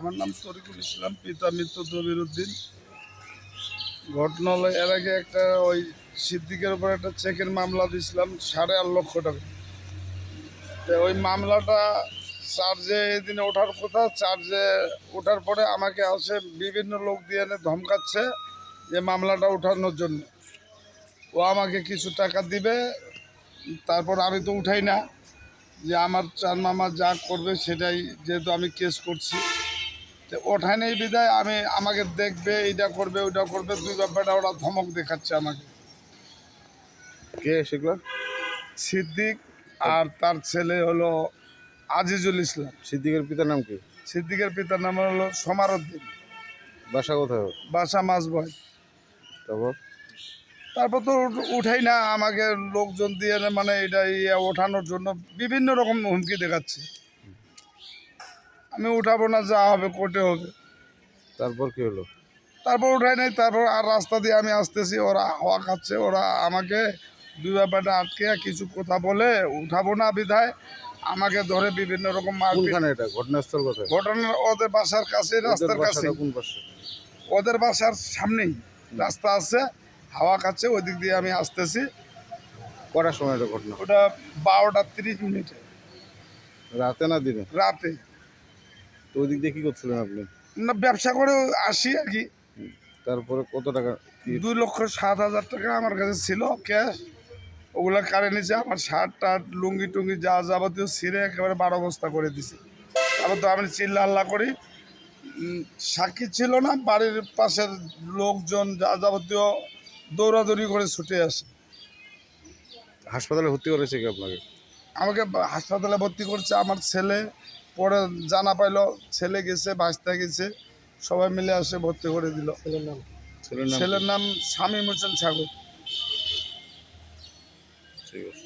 আমার নাম তরিকুল ইসলাম, পিতা মিত্র দবির উদ্দিন ঘটনা এর আগে একটা ওই সিদ্দিকের উপর একটা চেকের মামলা দিয়েছিলাম, সাড়ে আট লক্ষ টাকা। তো ওই মামলাটা চার্জে এদিনে ওঠার কথা, চার্জে ওঠার পরে আমাকে আসে বিভিন্ন লোক দিয়ে এনে ধমকাচ্ছে যে মামলাটা ওঠানোর জন্য। ও আমাকে কিছু টাকা দিবে, তারপর আমি তো উঠাই না। যে আমার চার মামা যা করবে সেটাই, যেহেতু আমি কেস করছি। ওঠায় নেই বিদায় আমি আমাকে দেখবে এইটা করবে ওইটা করবে দুই ব্যাপারটা ওরা ধমক দেখাচ্ছে আমাকে। কে সেগুলো? সিদ্দিক আর তার ছেলে হলো আজিজুল ইসলাম। সিদ্দিকের পিতার নাম কি? সিদ্দিকের পিতার নাম হলো সমারুদ্দিন বাসা কোথায়? বাসা মাঝবয় তারপর? তারপর তো উঠাই না আমাকে লোকজন দিয়ে মানে এটা ইয়ে ওঠানোর জন্য বিভিন্ন রকম হুমকি দেখাচ্ছে। আমি উঠাবো না যা হবে কোর্টে হবে। তারপর কি হলো? তারপর উঠাই নাই তারপর আর রাস্তা দিয়ে আমি আসতেছি ওরা হাওয়া খাচ্ছে ওরা আমাকে দুই ব্যাপারটা আটকে কিছু কথা বলে উঠাবো না বিধায় আমাকে ধরে বিভিন্ন রকম মারপিট। কোনখানে এটা? ঘটনাস্থল কোথায়? ঘটনা ওদের বাসার কাছে রাস্তার কাছে কোন পাশে? ওদের বাসার সামনেই রাস্তা আছে হাওয়া খাচ্ছে ওই দিক দিয়ে আমি আসতেছি। কটার সময় এটা ঘটনা? ওটা বারোটা তিরিশ মিনিটে। রাতে না দিনে? রাতে। তো ওই দিক দিয়ে কি করছিলেন আপনি? না ব্যবসা করে আসি আর কি। তারপরে কত টাকা দুই লক্ষ সাত হাজার টাকা আমার কাছে ছিল ক্যাশ ওগুলা কারে নিচে আমার শার্ট টার্ট লুঙ্গি টুঙ্গি যা যাবতীয় ছিঁড়ে একেবারে বারো বস্তা করে দিছি। তারপর তো আমি চিল্লা আল্লাহ করি সাক্ষী ছিল না বাড়ির পাশের লোকজন যা যাবতীয় দৌড়াদৌড়ি করে ছুটে আসে। হাসপাতালে ভর্তি করেছে কি আপনাকে? আমাকে হাসপাতালে ভর্তি করছে আমার ছেলে পরে জানা পাইল ছেলে গেছে বাঁচতে গেছে সবাই মিলে আসে ভর্তি করে দিল। ছেলের নাম? ছেলের নাম স্বামী মোচন সাগর। ঠিক আছে।